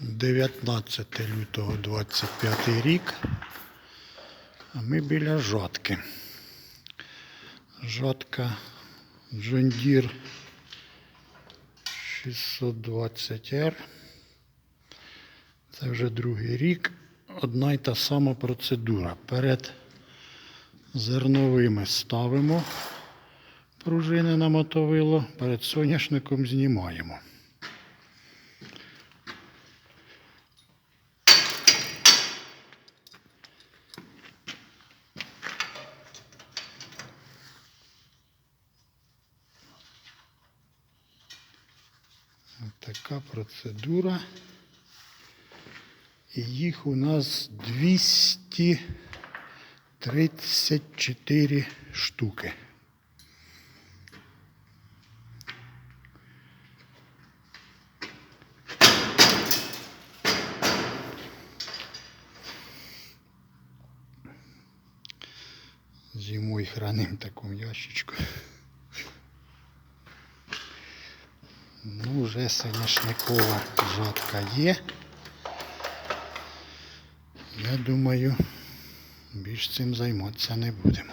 19 лютого 25 рік. А ми біля жатки. Жатка Deere 620R. Це вже другий рік. Одна й та сама процедура. Перед зерновими ставимо пружини на мотовило, перед соняшником знімаємо. Ось така процедура. І їх у нас 234 штуки. Зимой храним в такому ящичку. Ну, вже соняшникова жатка є. Я думаю, більш цим займатися не будемо.